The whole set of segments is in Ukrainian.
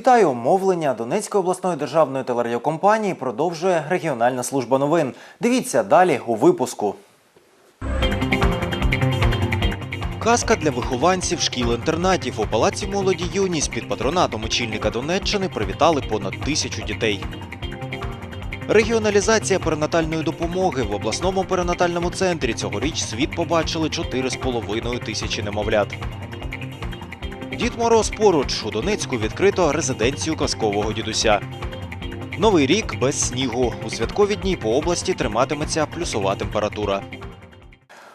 Вітаю! Мовлення Донецької обласної державної телерадіокомпанії продовжує регіональна служба новин. Дивіться далі у випуску. Казка для вихованців шкіл-інтернатів у палаці молоді юність під патронатом очільника Донеччини привітали понад тисячу дітей. Регіоналізація перинатальної допомоги в обласному перинатальному центрі цьогоріч світ побачили 4,5 тисячі немовлят. Дід Мороз поруч у Донецьку відкрито резиденцію казкового дідуся. Новий рік без снігу. У святкові дні по області триматиметься плюсова температура.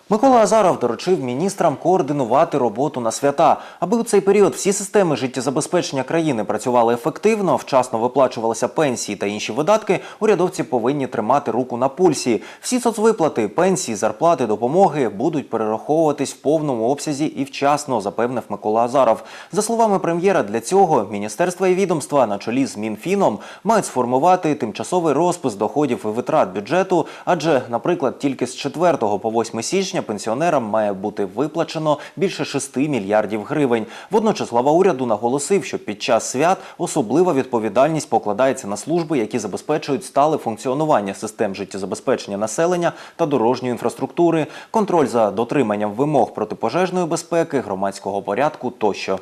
Микола Азаров доручив міністрам координувати роботу на свята, аби у цей період всі системи життєзабезпечення країни працювали ефективно, вчасно виплачувалися пенсії та інші видатки. Урядовці повинні тримати руку на пульсі. Всі соцвиплати, пенсії, зарплати, допомоги будуть перераховуватись в повному обсязі і вчасно, запевнив Микола Азаров. За словами прем'єра, для цього міністерства і відомства на чолі з Мінфіном мають сформувати тимчасовий розпис доходів і витрат бюджету. Адже, наприклад, тільки з 4 по 8 січня пенсіонерам має бути виплачено більше 6 мільярдів гривень. Водночас глава уряду наголосив, що під час свят особлива відповідальність покладається на служби, які забезпечують стале функціонування систем життєзабезпечення населення та дорожньої інфраструктури, контроль за дотриманням вимог протипожежної безпеки, громадського порядку тощо.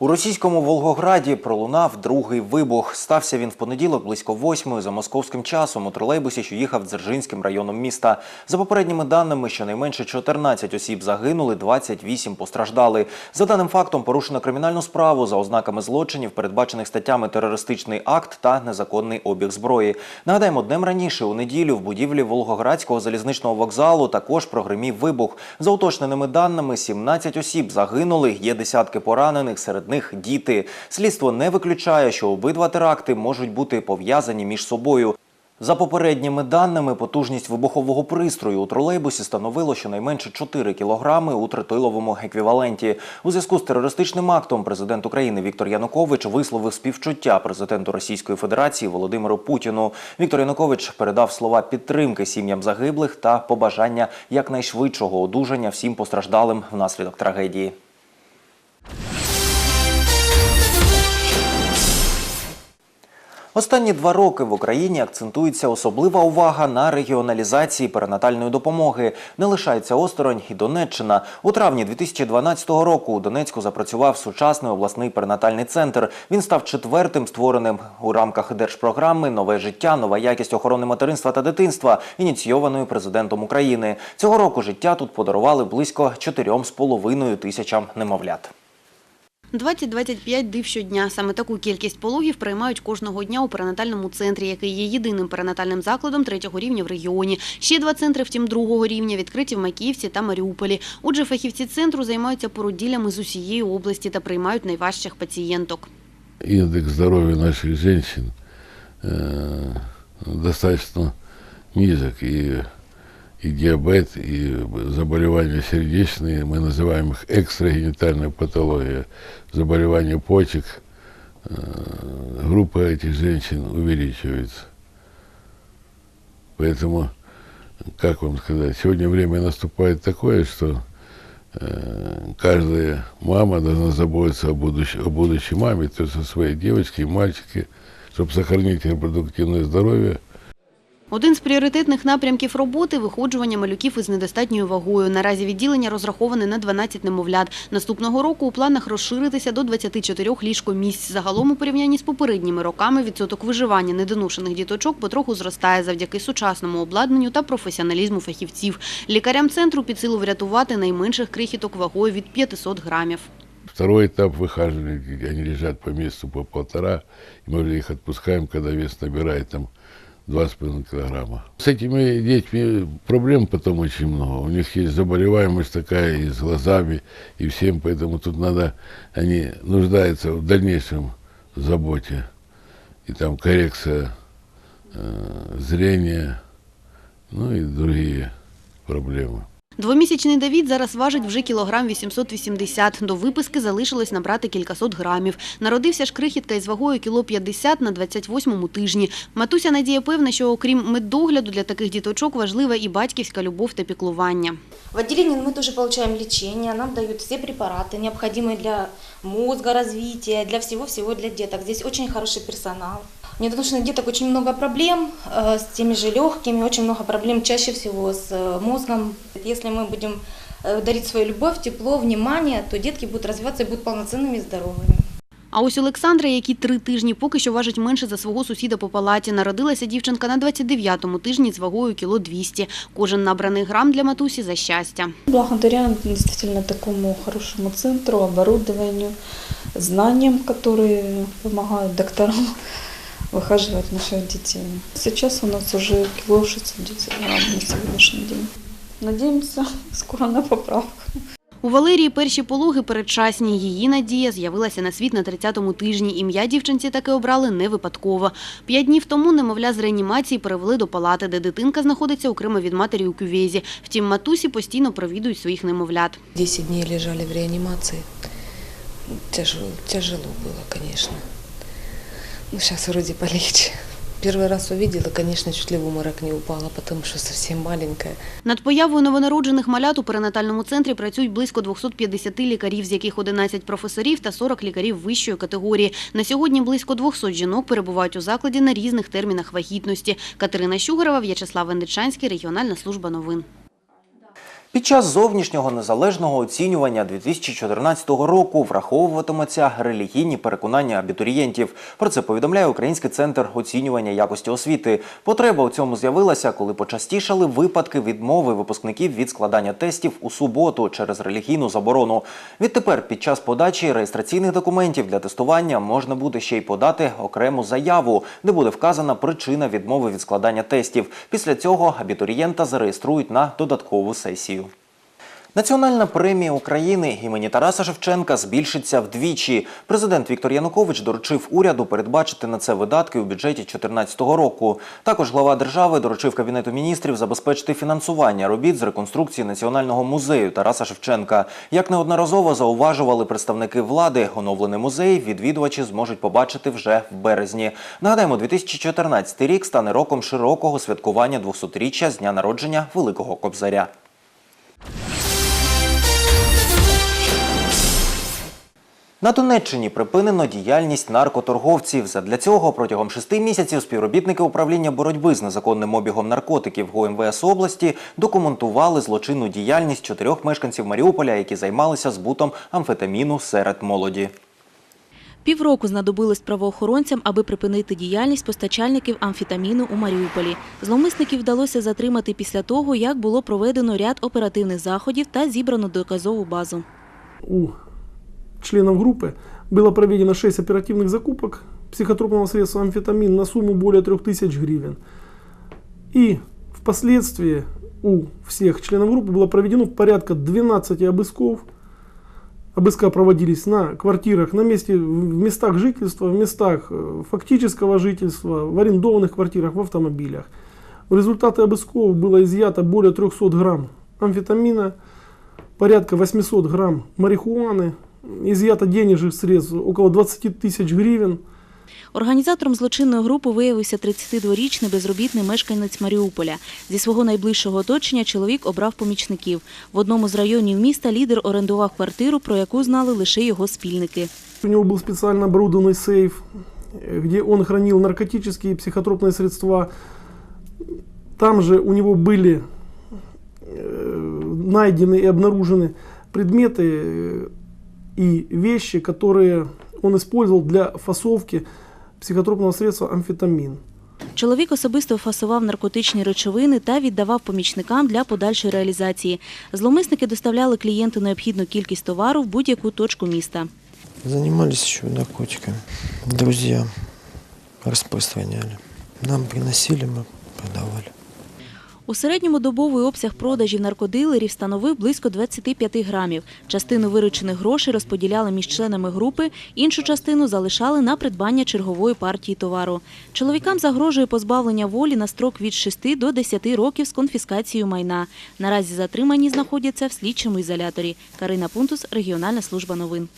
У російському Волгограді пролунав другий вибух. Стався він в понеділок близько восьмої за московським часом у тролейбусі, що їхав Дзержинським районом міста. За попередніми даними, щонайменше 14 осіб загинули, 28 постраждали. За даним фактом порушено кримінальну справу за ознаками злочинів, передбачених статтями терористичний акт та незаконний обіг зброї. Нагадаємо, днем раніше у неділю в будівлі Волгоградського залізничного вокзалу також прогримів вибух. За уточненими даними, 17 осіб загинули, є десятки поранених, серед них діти. Слідство не виключає, що обидва теракти можуть бути пов'язані між собою. За попередніми даними, потужність вибухового пристрою у тролейбусі становило щонайменше 4 кілограми у тритиловому еквіваленті. У зв'язку з терористичним актом президент України Віктор Янукович висловив співчуття президенту Російської Федерації Володимиру Путіну. Віктор Янукович передав слова підтримки сім'ям загиблих та побажання якнайшвидшого одужання всім постраждалим внаслідок трагедії. Останні два роки в Україні акцентується особлива увага на регіоналізації перинатальної допомоги. Не лишається осторонь і Донеччина. У травні 2012 року у Донецьку запрацював сучасний обласний перинатальний центр. Він став четвертим створеним у рамках держпрограми Нове життя, нова якість охорони материнства та дитинства, ініційованої президентом України. Цього року життя тут подарували близько 4,5 тисячам немовлят. 20-25 див щодня. Саме таку кількість пологів приймають кожного дня у перинатальному центрі, який є єдиним перинатальним закладом третього рівня в регіоні. Ще два центри, втім, другого рівня відкриті в Макіївці та Маріуполі. Отже, фахівці центру займаються породіллями з усієї області та приймають найважчих пацієнток. индекс здоровья наших женщин э, достаточно низок. И, и диабет, и заболевания сердечные, мы называем их экстрагенитальная патология, заболевания почек, э, группа этих женщин увеличивается. Поэтому, как вам сказать, сегодня время наступает такое, что э, каждая мама должна заботиться о будущей, о будущей маме, то есть о своей девочке и мальчике, чтобы сохранить репродуктивное здоровье. Один з пріоритетних напрямків роботи – виходжування малюків із недостатньою вагою. Наразі відділення розраховане на 12 немовлят. Наступного року у планах розширитися до 24 ліжкомісць. Загалом у порівнянні з попередніми роками відсоток виживання недоношених діточок потроху зростає завдяки сучасному обладнанню та професіоналізму фахівців. Лікарям центру під силу врятувати найменших крихіток вагою від 500 грамів. Второй этап выхаживания, где они лежат по месяцу по полтора, и мы уже их отпускаем, когда вес набирает там 2,5 килограмма. С этими детьми проблем потом очень много. У них есть заболеваемость такая и с глазами, и всем, поэтому тут надо, они нуждаются в дальнейшем заботе. И там коррекция э, зрения, ну и другие проблемы. Двомісячний Давід зараз важить вже кілограм 880. До виписки залишилось набрати кількасот грамів. Народився ж крихітка із вагою кіло 50 на 28-му тижні. Матуся Надія певна, що окрім медогляду для таких діточок важлива і батьківська любов та піклування. В отделении мы тоже получаем лечение, нам дают все препараты, необходимые для мозга, развития, для всего-всего для деток. Здесь очень хороший персонал. У недоношенных деток очень много проблем э, с теми же легкими, очень много проблем чаще всего с э, мозгом. Если мы будем э, дарить свою любовь, тепло, внимание, то детки будут развиваться и будут полноценными и здоровыми. А ось Олександра, якій три тижні поки що важить менше за свого сусіда по палаті, народилася дівчинка на 29-му тижні з вагою кіло 200. Кожен набраний грам для матусі за щастя. Благодаря действительно такому хорошему центру, оборудованию, знаниям, которые помогают докторам выхаживать наших детей. Сейчас у нас уже кило 610 грамм на сегодняшний день. Надеемся, скоро на поправку. У Валерії перші пологи передчасні. Її надія з'явилася на світ на 30-му тижні. Ім'я дівчинці таки обрали не випадково. П'ять днів тому немовля з реанімації перевели до палати, де дитинка знаходиться окремо від матері у кювезі. Втім, матусі постійно провідують своїх немовлят. 10 дней лежали в реанимации. Тяжело, тяжело было, конечно. Ну, сейчас вроде полегче. Первый раз увидела, конечно, чуть ли в обморок не упала, потому что совсем маленькая. Над появою новонароджених малят у перинатальному центрі працюють близько 250 лікарів, з яких 11 професорів та 40 лікарів вищої категорії. На сьогодні близько 200 жінок перебувають у закладі на різних термінах вагітності. Катерина Щугарова, В'ячеслав Вендичанський, регіональна служба новин. Під час зовнішнього незалежного оцінювання 2014 року враховуватимуться релігійні переконання абітурієнтів. Про це повідомляє Український центр оцінювання якості освіти. Потреба у цьому з'явилася, коли почастішали випадки відмови випускників від складання тестів у суботу через релігійну заборону. Відтепер під час подачі реєстраційних документів для тестування можна буде ще й подати окрему заяву, де буде вказана причина відмови від складання тестів. Після цього абітурієнта зареєструють на додаткову сесію. Національна премія України імені Тараса Шевченка збільшиться вдвічі. Президент Віктор Янукович доручив уряду передбачити на це видатки у бюджеті 2014 року. Також глава держави доручив Кабінету міністрів забезпечити фінансування робіт з реконструкції Національного музею Тараса Шевченка. Як неодноразово зауважували представники влади, оновлений музей відвідувачі зможуть побачити вже в березні. Нагадаємо, 2014 рік стане роком широкого святкування 200-річчя з дня народження Великого Кобзаря. На Донеччині припинено діяльність наркоторговців. Задля цього протягом шести місяців співробітники управління боротьби з незаконним обігом наркотиків ГУМВС області документували злочинну діяльність чотирьох мешканців Маріуполя, які займалися збутом амфетаміну серед молоді. Півроку знадобилось правоохоронцям, аби припинити діяльність постачальників амфетаміну у Маріуполі. Зловмисників вдалося затримати після того, як було проведено ряд оперативних заходів та зібрано доказову базу. Членов группы было проведено 6 оперативных закупок психотропного средства амфетамин на сумму более 3000 гривен. И впоследствии у всех членов группы было проведено порядка 12 обысков. Обыска проводились на квартирах, на месте, в местах жительства, в местах э, фактического жительства, в арендованных квартирах, в автомобилях. В результате обысков было изъято более 300 грамм амфетамина, порядка 800 грамм марихуаны, изъято денежных средств около 20 тысяч гривен. Організатором злочинної групи виявився 32-річний безробітний мешканець Маріуполя. Зі свого найближчого оточення чоловік обрав помічників. В одному з районів міста лідер орендував квартиру, про яку знали лише його спільники. У него был специально оборудованный сейф, э, где он хранил наркотические и психотропные средства. Там же у него были э, найдены и обнаружены предметы э, и вещи, которые он использовал для фасовки психотропного средства амфетамин. Чоловік особисто фасував наркотичні речовини та віддавав помічникам для подальшої реалізації. Зловмисники доставляли клієнту необхідну кількість товару в будь-яку точку міста. Занимались еще наркотиками. Друзья распространяли. Нам приносили, мы продавали. У середньому добовий обсяг продажів наркодилерів становив близько 25 грамів. Частину виручених грошей розподіляли між членами групи, іншу частину залишали на придбання чергової партії товару. Чоловікам загрожує позбавлення волі на строк від 6 до 10 років з конфіскацією майна. Наразі затримані знаходяться в слідчому ізоляторі. Карина Пунтус, регіональна служба новин.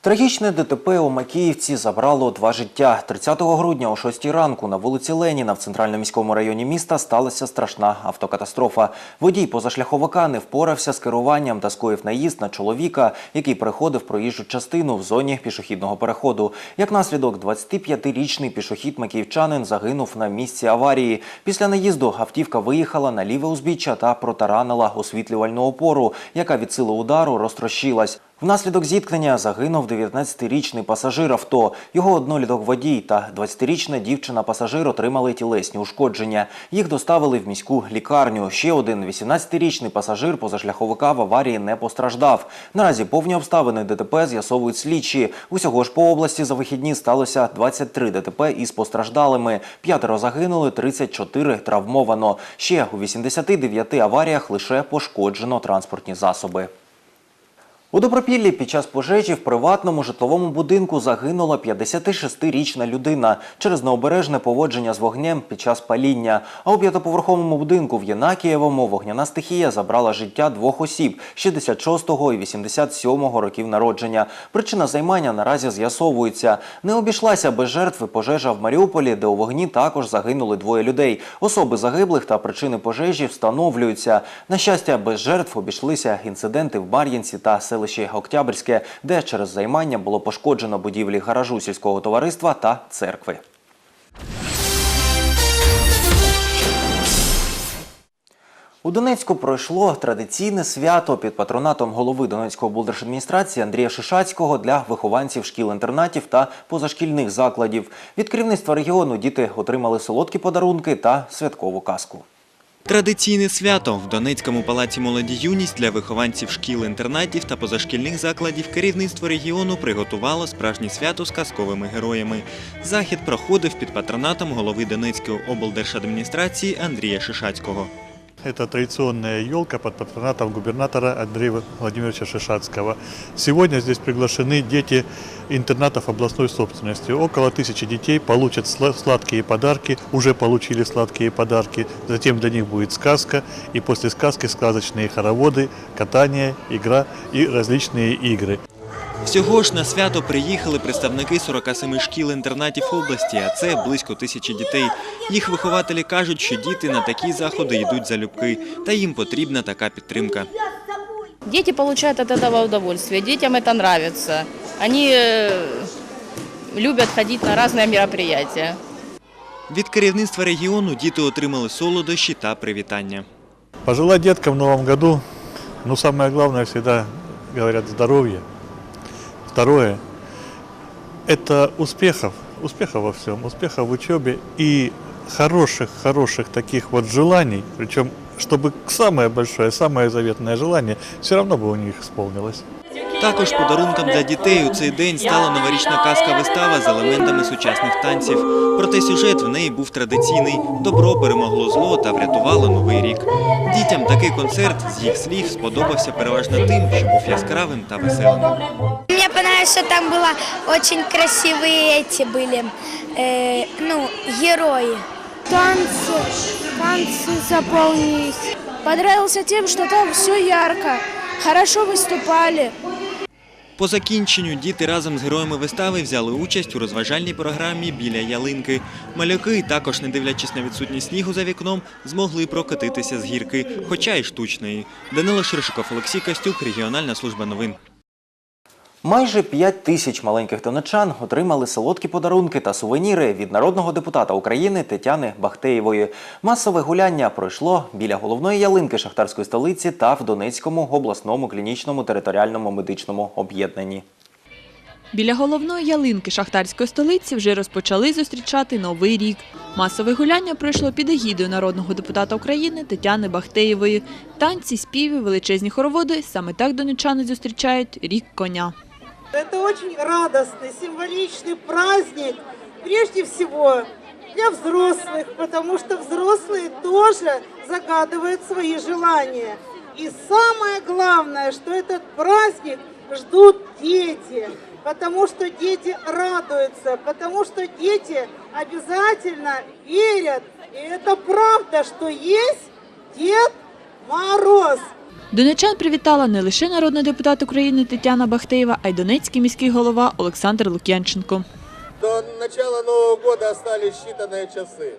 Трагічне ДТП у Макіївці забрало два життя. 30 грудня о 6 ранку на вулиці Леніна в центральному міському районі міста сталася страшна автокатастрофа. Водій позашляховика не впорався з керуванням та скоїв наїзд на чоловіка, який переходив проїжджу частину в зоні пішохідного переходу. Як наслідок, 25-річний пішохід макіївчанин загинув на місці аварії. Після наїзду автівка виїхала на ліве узбіччя та протаранила освітлювальну опору, яка від сили удару розтрощилась. Внаслідок зіткнення загинув 19-річний пасажир авто. Його одноліток водій та 20-річна дівчина-пасажир отримали тілесні ушкодження. Їх доставили в міську лікарню. Ще один 18-річний пасажир позашляховика в аварії не постраждав. Наразі повні обставини ДТП з'ясовують слідчі. Усього ж по області за вихідні сталося 23 ДТП із постраждалими. П'ятеро загинули, 34 травмовано. Ще у 89 аваріях лише пошкоджено транспортні засоби. У Добропіллі під час пожежі в приватному житловому будинку загинула 56-річна людина через необережне поводження з вогнем під час паління. А у п'ятоповерховому будинку в Єнакієвому вогняна стихія забрала життя двох осіб 66-го і 87-го років народження. Причина займання наразі з'ясовується. Не обійшлася без жертв пожежа в Маріуполі, де у вогні також загинули двоє людей. Особи загиблих та причини пожежі встановлюються. На щастя, без жертв обійшлися інциденти в Мар'їнці та селищі Октябрьське, де через займання було пошкоджено будівлі гаражу сільського товариства та церкви. У Донецьку пройшло традиційне свято під патронатом голови Донецької облдержадміністрації Андрія Шишацького для вихованців шкіл-інтернатів та позашкільних закладів. Від керівництва регіону діти отримали солодкі подарунки та святкову казку. Традиційне свято в Донецькому палаці молоді юність для вихованців шкіл, інтернатів та позашкільних закладів керівництво регіону приготувало справжнє свято з казковими героями. Захід проходив під патронатом голови Донецької облдержадміністрації Андрія Шишацького. Это традиционная елка под патронатом губернатора Андрея Владимировича Шишацкого. Сегодня здесь приглашены дети интернатов областной собственности. Около тысячи детей получат сла- сладкие подарки, уже получили сладкие подарки. Затем для них будет сказка, и после сказки сказочные хороводы, катание, игра и различные игры. Всього ж на свято приїхали представники 47 шкіл-інтернатів області, а це близько тисячі дітей. Їх вихователі кажуть, що діти на такі заходи йдуть залюбки, та їм потрібна така підтримка. Дети получают от этого удовольствие, детям это нравится. Они э, любят ходить на разные мероприятия. Від керівництва регіону діти отримали солодощі та привітання. Пожелать деткам в новом году, ну самое главное всегда говорят здоровье. Второе – это успехов, успехов во всем, успехов в учебе и хороших, хороших таких вот желаний, причем чтобы самое большое, самое заветное желание все равно бы у них исполнилось. Також подарунком для дітей у цей день стала новорічна казка-вистава з елементами сучасних танців. Проте сюжет в неї був традиційний: добро перемогло зло та врятувало новий рік. Дітям такий концерт з їх слів сподобався переважно тим, що був яскравим та веселим. Мне понравилось, что там было очень красивые эти были, э, ну, герои. Танцы, танцы заполнились. Понравился тем, что там все ярко, хорошо выступали. По закінченню діти разом з героями вистави взяли участь у розважальній програмі біля ялинки. Малюки, також не дивлячись на відсутність снігу за вікном, змогли прокатитися з гірки, хоча й штучної. Данило Ширшиков, Олексій Костюк, регіональна служба новин. Майже 5 тисяч маленьких донечан отримали солодкі подарунки та сувеніри від народного депутата України Тетяни Бахтеєвої. Масове гуляння пройшло біля головної ялинки шахтарської столиці та в Донецькому обласному клінічному територіальному медичному об'єднанні. Біля головної ялинки шахтарської столиці вже розпочали зустрічати новий рік. Масове гуляння пройшло під егідою народного депутата України Тетяни Бахтеєвої. Танці, співи, величезні хороводи – саме так донечани зустрічають рік коня. Это очень радостный, символичный праздник. Прежде всего, для взрослых, потому что взрослые тоже загадывают свои желания. И самое главное, что этот праздник ждут дети, потому что дети радуются, потому что дети обязательно верят. И это правда, что есть Дед Мороз. Донечан привітала не лише народний депутат України Тетяна Бахтеєва, а й донецький міський голова Олександр Лук'янченко. До начала Нового года остались считанные часы.